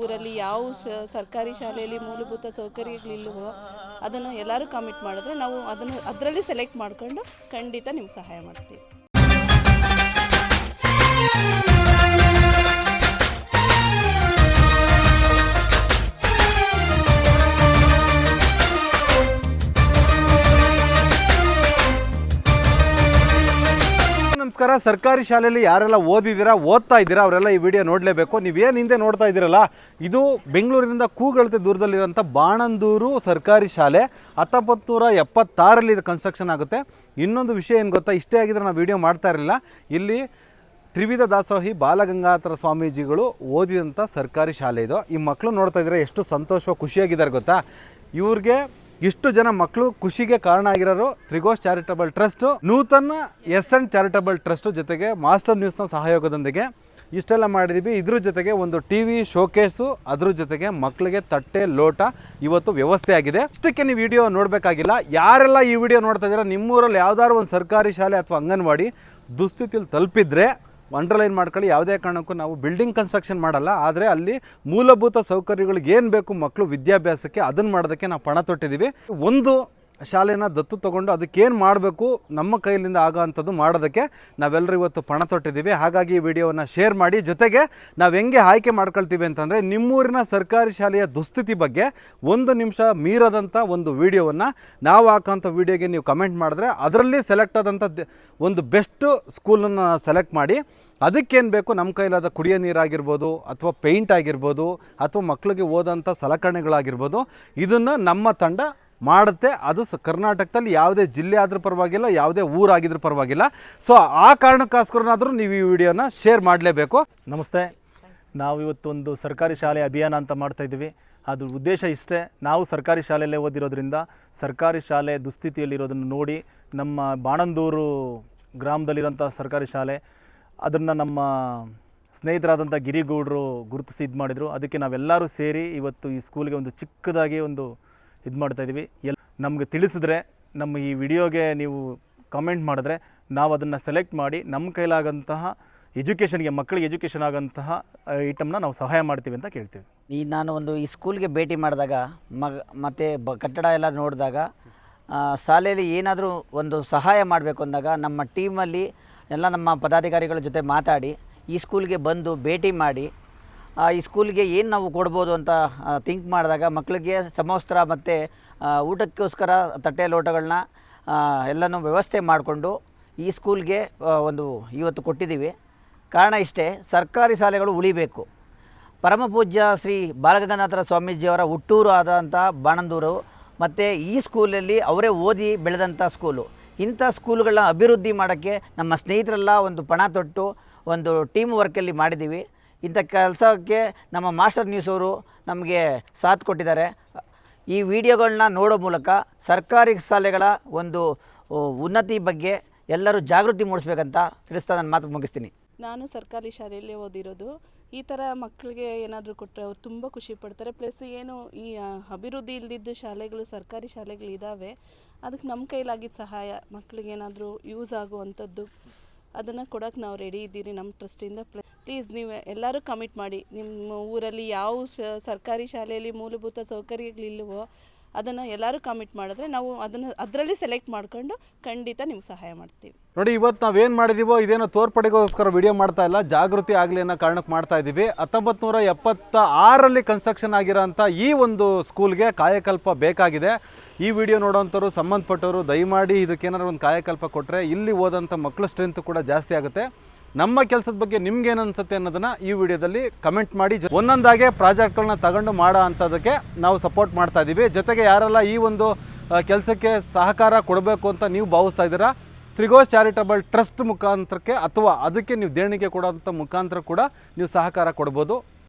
ಊರಲ್ಲಿ ಯಾವ ಸರ್ಕಾರಿ ಶಾಲೆಯಲ್ಲಿ ಮೂಲಭೂತ ಸೌಕರ್ಯಗಳಿಲ್ಲವೋ ಅದನ್ನು ಎಲ್ಲರೂ ಕಮಿಟ್ ಮಾಡಿದ್ರೆ ನಾವು ಅದನ್ನು ಅದರಲ್ಲಿ ಸೆಲೆಕ್ಟ್ ಮಾಡಿಕೊಂಡು ಖಂಡಿತ ನಿಮ್ಗೆ ಸಹಾಯ ಮಾಡ್ತೀವಿ. ಸರ್ಕಾರಿ ಶಾಲೆಯಲ್ಲಿ ಯಾರೆಲ್ಲ ಓದಿದ್ದೀರಾ, ಓದ್ತಾ ಇದ್ದೀರಾ, ಅವರೆಲ್ಲ ಈ ವಿಡಿಯೋ ನೋಡಲೇಬೇಕು. ನೀವೇನು ಹಿಂದೆ ನೋಡ್ತಾ ಇದ್ದೀರಲ್ಲ, ಇದು ಬೆಂಗಳೂರಿನಿಂದ ಕೂಗಳತೆ ದೂರದಲ್ಲಿರೋಂಥ ಬಾಣಂದೂರು ಸರ್ಕಾರಿ ಶಾಲೆ ಹತ್ತೊಂಬತ್ತು ನೂರ ಎಪ್ಪತ್ತಾರಲ್ಲಿ ಇದು ಕನ್ಸ್ಟ್ರಕ್ಷನ್ ಆಗುತ್ತೆ. ಇನ್ನೊಂದು ವಿಷಯ ಏನು ಗೊತ್ತಾ, ಇಷ್ಟೇ ಆಗಿದ್ರೆ ನಾವು ವಿಡಿಯೋ ಮಾಡ್ತಾ ಇರಲಿಲ್ಲ. ಇಲ್ಲಿ ತ್ರಿವಿಧ ದಾಸೋಹಿ ಬಾಲಗಂಗಾಧರ ಸ್ವಾಮೀಜಿಗಳು ಓದಿದಂಥ ಸರ್ಕಾರಿ ಶಾಲೆ ಇದು. ಈ ಮಕ್ಕಳು ನೋಡ್ತಾ ಇದ್ದಾರೆ ಎಷ್ಟು ಸಂತೋಷ, ಖುಷಿಯಾಗಿದ್ದಾರೆ ಗೊತ್ತಾ? ಇವ್ರಿಗೆ ಇಷ್ಟು ಜನ ಮಕ್ಕಳು ಖುಷಿಗೆ ಕಾರಣ ಆಗಿರೋರು ತ್ರಿಗೋಶ್ ಚಾರಿಟಬಲ್ ಟ್ರಸ್ಟ್, ನೂತನ ಎಸ್ ಎನ್ ಚಾರಿಟಬಲ್ ಟ್ರಸ್ಟ್ ಜೊತೆಗೆ ಮಾಸ್ಟರ್ ನ್ಯೂಸ್ನ ಸಹಯೋಗದೊಂದಿಗೆ ಇಷ್ಟೆಲ್ಲ ಮಾಡಿದ್ದೀವಿ. ಇದ್ರ ಜೊತೆಗೆ ಒಂದು ಟಿ ವಿ ಶೋಕೇಸು, ಅದ್ರ ಜೊತೆಗೆ ಮಕ್ಕಳಿಗೆ ತಟ್ಟೆ ಲೋಟ ಇವತ್ತು ವ್ಯವಸ್ಥೆ ಆಗಿದೆ. ಇಷ್ಟಕ್ಕೆ ನೀವು ವಿಡಿಯೋ ನೋಡಬೇಕಾಗಿಲ್ಲ. ಯಾರೆಲ್ಲ ಈ ವಿಡಿಯೋ ನೋಡ್ತಾ ಇದ್ದೀರಾ, ನಿಮ್ಮೂರಲ್ಲಿ ಯಾವ್ದಾದ್ರು ಒಂದು ಸರ್ಕಾರಿ ಶಾಲೆ ಅಥವಾ ಅಂಗನವಾಡಿ ದುಸ್ಥಿತಿಲಿ ತಲುಪಿದ್ರೆ ಅಂಡರ್ಲೈನ್ ಮಾಡ್ಕೊಳ್ಳಿ, ಯಾವುದೇ ಕಾರಣಕ್ಕೂ ನಾವು ಬಿಲ್ಡಿಂಗ್ ಕನ್ಸ್ಟ್ರಕ್ಷನ್ ಮಾಡಲ್ಲ. ಆದರೆ ಅಲ್ಲಿ ಮೂಲಭೂತ ಸೌಕರ್ಯಗಳಿಗೆ ಏನು ಬೇಕು ಮಕ್ಕಳು ವಿದ್ಯಾಭ್ಯಾಸಕ್ಕೆ ಅದನ್ನು ಮಾಡೋದಕ್ಕೆ ನಾವು ಪಣ ತೊಟ್ಟಿದ್ದೀವಿ. ಒಂದು ಶಾಲೆನ ದತ್ತು ತಗೊಂಡು ಅದಕ್ಕೇನು ಮಾಡಬೇಕು? ನಮ್ಮ ಕೈಲಿಂದ ಆಗೋ ಅಂಥದ್ದು ಮಾಡೋದಕ್ಕೆ ನಾವೆಲ್ಲರೂ ಇವತ್ತು ಪಣ ತೊಟ್ಟಿದ್ದೀವಿ. ಹಾಗಾಗಿ ಈ ವಿಡಿಯೋವನ್ನು ಶೇರ್ ಮಾಡಿ. ಜೊತೆಗೆ ನಾವು ಹೆಂಗೆ ಆಯ್ಕೆ ಮಾಡ್ಕೊಳ್ತೀವಿ ಅಂತಂದರೆ ನಿಮ್ಮೂರಿನ ಸರ್ಕಾರಿ ಶಾಲೆಯ ದುಸ್ಥಿತಿ ಬಗ್ಗೆ ಒಂದು ನಿಮಿಷ ಮೀರದಂಥ ಒಂದು ವಿಡಿಯೋವನ್ನು ನಾವು ಹಾಕೋಂಥ ವಿಡಿಯೋಗೆ ನೀವು ಕಮೆಂಟ್ ಮಾಡಿದ್ರೆ ಅದರಲ್ಲಿ ಸೆಲೆಕ್ಟ್ ಆದಂಥ ಒಂದು ಬೆಸ್ಟ್ ಸ್ಕೂಲನ್ನು ಸೆಲೆಕ್ಟ್ ಮಾಡಿ. ಅದಕ್ಕೇನು ಬೇಕು? ನಮ್ಮ ಕೈಲಾದ ಕುಡಿಯೋ ನೀರಾಗಿರ್ಬೋದು ಅಥವಾ ಪೇಂಟ್ ಆಗಿರ್ಬೋದು ಅಥವಾ ಮಕ್ಕಳಿಗೆ ಓದೋಂಥ ಸಲಕರಣೆಗಳಾಗಿರ್ಬೋದು. ಇದನ್ನು ನಮ್ಮ ತಂಡ ಮಾಡುತ್ತೆ. ಅದು ಕರ್ನಾಟಕದಲ್ಲಿ ಯಾವುದೇ ಜಿಲ್ಲೆ ಆದರೂ ಪರವಾಗಿಲ್ಲ, ಯಾವುದೇ ಊರಾಗಿದ್ರೂ ಪರವಾಗಿಲ್ಲ. ಸೊ ಆ ಕಾರಣಕ್ಕೋಸ್ಕರನಾದರೂ ನೀವು ಈ ವಿಡಿಯೋನ ಶೇರ್ ಮಾಡಲೇಬೇಕು. ನಮಸ್ತೆ. ನಾವು ಇವತ್ತೊಂದು ಸರ್ಕಾರಿ ಶಾಲೆ ಅಭಿಯಾನ ಅಂತ ಮಾಡ್ತಾ ಇದ್ದೀವಿ. ಅದು ಉದ್ದೇಶ ಇಷ್ಟೇ. ನಾವು ಸರ್ಕಾರಿ ಶಾಲೆಯಲ್ಲೇ ಓದಿರೋದ್ರಿಂದ ಸರ್ಕಾರಿ ಶಾಲೆ ದುಸ್ಥಿತಿಯಲ್ಲಿರೋದನ್ನು ನೋಡಿ ನಮ್ಮ ಬಾಣಂದೂರು ಗ್ರಾಮದಲ್ಲಿರೋಂಥ ಸರ್ಕಾರಿ ಶಾಲೆ, ಅದನ್ನು ನಮ್ಮ ಸ್ನೇಹಿತರಾದಂಥ ಗಿರಿಗೌಡರು ಗುರುತಿಸಿ ಇದು ಮಾಡಿದರು ಅದಕ್ಕೆ ನಾವೆಲ್ಲರೂ ಸೇರಿ ಇವತ್ತು ಈ ಸ್ಕೂಲ್ಗೆ ಒಂದು ಚಿಕ್ಕದಾಗಿ ಒಂದು ಇದು ಮಾಡ್ತಾ ಇದ್ದೀವಿ ಎಲ್ ನಮಗೆ ತಿಳಿಸಿದ್ರೆ, ನಮ್ಮ ಈ ವಿಡಿಯೋಗೆ ನೀವು ಕಮೆಂಟ್ ಮಾಡಿದ್ರೆ, ನಾವು ಅದನ್ನು ಸೆಲೆಕ್ಟ್ ಮಾಡಿ ನಮ್ಮ ಕೈಲಾಗಂತಹ ಎಜುಕೇಷನ್ಗೆ ಮಕ್ಕಳಿಗೆ ಎಜುಕೇಷನ್ ಆಗೋಂತಹ ಐಟಮ್ನ ನಾವು ಸಹಾಯ ಮಾಡ್ತೀವಿ ಅಂತ ಕೇಳ್ತೀವಿ. ಈ ನಾನು ಒಂದು ಈ ಸ್ಕೂಲ್ಗೆ ಭೇಟಿ ಮಾಡಿದಾಗ, ಮಗ, ಮತ್ತು ಬ, ಕಟ್ಟಡ ಎಲ್ಲ ನೋಡಿದಾಗ ಶಾಲೆಯಲ್ಲಿ ಏನಾದರೂ ಒಂದು ಸಹಾಯ ಮಾಡಬೇಕು ಅಂದಾಗ, ನಮ್ಮ ಟೀಮಲ್ಲಿ ಎಲ್ಲ ನಮ್ಮ ಪದಾಧಿಕಾರಿಗಳ ಜೊತೆ ಮಾತಾಡಿ, ಈ ಸ್ಕೂಲ್ಗೆ ಬಂದು ಭೇಟಿ ಮಾಡಿ ಈ ಸ್ಕೂಲ್ಗೆ ಏನು ನಾವು ಕೊಡ್ಬೋದು ಅಂತ ಥಿಂಕ್ ಮಾಡಿದಾಗ ಮಕ್ಕಳಿಗೆ ಸಮವಸ್ತ್ರ ಮತ್ತು ಊಟಕ್ಕೋಸ್ಕರ ತಟ್ಟೆ ಲೋಟಗಳನ್ನ ಎಲ್ಲನೂ ವ್ಯವಸ್ಥೆ ಮಾಡಿಕೊಂಡು ಈ ಸ್ಕೂಲ್ಗೆ ಒಂದು ಇವತ್ತು ಕೊಟ್ಟಿದ್ದೀವಿ. ಕಾರಣ ಇಷ್ಟೇ, ಸರ್ಕಾರಿ ಶಾಲೆಗಳು ಉಳಿಬೇಕು. ಪರಮಪೂಜ್ಯ ಶ್ರೀ ಬಾಲಗಂಗಾನಾಥರ ಸ್ವಾಮೀಜಿಯವರ ಹುಟ್ಟೂರು ಆದಂಥ ಬಾಣಂದೂರು ಮತ್ತು ಈ ಸ್ಕೂಲಲ್ಲಿ ಅವರೇ ಓದಿ ಬೆಳೆದಂಥ ಸ್ಕೂಲು. ಇಂಥ ಸ್ಕೂಲ್ಗಳನ್ನ ಅಭಿವೃದ್ಧಿ ಮಾಡೋಕ್ಕೆ ನಮ್ಮ ಸ್ನೇಹಿತರೆಲ್ಲ ಒಂದು ಪಣ ತೊಟ್ಟು ಒಂದು ಟೀಮ್ ವರ್ಕಲ್ಲಿ ಮಾಡಿದ್ದೀವಿ. ಇಂಥ ಕೆಲಸಕ್ಕೆ ನಮ್ಮ ಮಾಸ್ಟರ್ ನ್ಯೂಸ್ ಅವರು ನಮಗೆ ಸಾಥ್ ಕೊಟ್ಟಿದ್ದಾರೆ. ಈ ವಿಡಿಯೋಗಳನ್ನ ನೋಡೋ ಮೂಲಕ ಸರ್ಕಾರಿ ಶಾಲೆಗಳ ಒಂದು ಉನ್ನತಿ ಬಗ್ಗೆ ಎಲ್ಲರೂ ಜಾಗೃತಿ ಮೂಡಿಸ್ಬೇಕಂತ ತಿಳಿಸ್ತಾ ನಾನು ಮಾತು ಮುಗಿಸ್ತೀನಿ. ನಾನು ಸರ್ಕಾರಿ ಶಾಲೆಯಲ್ಲಿ ಓದಿರೋದು. ಈ ಥರ ಮಕ್ಕಳಿಗೆ ಏನಾದರೂ ಕೊಟ್ಟರೆ ಅವ್ರು ತುಂಬ ಖುಷಿ ಪಡ್ತಾರೆ. ಪ್ಲಸ್ ಏನು ಈ ಅಭಿವೃದ್ಧಿ ಇಲ್ದಿದ್ದು ಶಾಲೆಗಳು ಸರ್ಕಾರಿ ಶಾಲೆಗಳು ಇದ್ದಾವೆ. ಅದಕ್ಕೆ ನಮ್ಮ ಕೈಲಾಗಿದ್ದ ಸಹಾಯ ಮಕ್ಕಳಿಗೆ ಏನಾದರೂ ಯೂಸ್ ಆಗುವಂಥದ್ದು ಅದನ್ನು ಕೊಡೋಕೆ ನಾವು ರೆಡಿ ಇದ್ದೀರಿ ನಮ್ಮ ಟ್ರಸ್ಟಿಂದ. ಪ್ಲೀಸ್ ನೀವು ಎಲ್ಲರೂ ಕಮಿಟ್ ಮಾಡಿ. ನಿಮ್ಮ ಊರಲ್ಲಿ ಯಾವ ಶ, ಸರ್ಕಾರಿ ಶಾಲೆಯಲ್ಲಿ ಮೂಲಭೂತ ಸೌಕರ್ಯಗಳಿಲ್ಲವೋ ಅದನ್ನು ಎಲ್ಲರೂ ಕಮಿಟ್ ಮಾಡಿದ್ರೆ ನಾವು ಅದನ್ನು ಅದರಲ್ಲಿ ಸೆಲೆಕ್ಟ್ ಮಾಡ್ಕೊಂಡು ಖಂಡಿತ ನಿಮ್ಗೆ ಸಹಾಯ ಮಾಡ್ತೀವಿ. ನೋಡಿ, ಇವತ್ತು ನಾವೇನು ಮಾಡಿದೀವೋ ಇದೇನೋ ತೋರ್ಪಡೆಗೋಸ್ಕರ ವಿಡಿಯೋ ಮಾಡ್ತಾ ಇಲ್ಲ. ಜಾಗೃತಿ ಆಗಲಿ ಅನ್ನೋ ಕಾರಣಕ್ಕೆ ಮಾಡ್ತಾ ಇದ್ದೀವಿ ಹತ್ತೊಂಬತ್ತು ನೂರ ಎಪ್ಪತ್ತ ಆರಲ್ಲಿ ಕನ್ಸ್ಟ್ರಕ್ಷನ್ ಆಗಿರೋಂಥ ಈ ಒಂದು ಸ್ಕೂಲ್ಗೆ ಕಾಯಕಲ್ಪ ಬೇಕಾಗಿದೆ. ಈ ವಿಡಿಯೋ ನೋಡೋಂಥವ್ರು ಸಂಬಂಧಪಟ್ಟವರು, ದಯಮಾಡಿ ಇದಕ್ಕೇನಾದ್ರು ಒಂದು ಕಾಯಕಲ್ಪ ಕೊಟ್ಟರೆ ಇಲ್ಲಿ ಹೋದಂಥ ಮಕ್ಕಳ ಸ್ಟ್ರೆಂತ್ ಕೂಡ ಜಾಸ್ತಿ ಆಗುತ್ತೆ. ನಮ್ಮ ಕೆಲಸದ ಬಗ್ಗೆ ನಿಮ್ಗೆ ಏನು ಅನ್ಸುತ್ತೆ ಅನ್ನೋದನ್ನ ಈ ವಿಡಿಯೋದಲ್ಲಿ ಕಮೆಂಟ್ ಮಾಡಿ. ಒಂದೊಂದಾಗೆ ಪ್ರಾಜೆಕ್ಟ್ಗಳನ್ನ ತಗೊಂಡು ಮಾಡೋ ಅಂಥದ್ದಕ್ಕೆ ನಾವು ಸಪೋರ್ಟ್ ಮಾಡ್ತಾ ಇದ್ದೀವಿ ಜೊತೆಗೆ ಯಾರೆಲ್ಲ ಈ ಒಂದು ಕೆಲಸಕ್ಕೆ ಸಹಕಾರ ಕೊಡಬೇಕು ಅಂತ ನೀವು ಭಾವಿಸ್ತಾ ಇದ್ದೀರಾ ತ್ರಿಗೋಸ್ ಚಾರಿಟಬಲ್ ಟ್ರಸ್ಟ್ ಮುಖಾಂತರಕ್ಕೆ ಅಥವಾ ಅದಕ್ಕೆ ನೀವು ದೇಣಿಗೆ ಕೊಡೋಂಥ ಮುಖಾಂತರ ಕೂಡ ನೀವು ಸಹಕಾರ ಕೊಡ್ಬೋದು.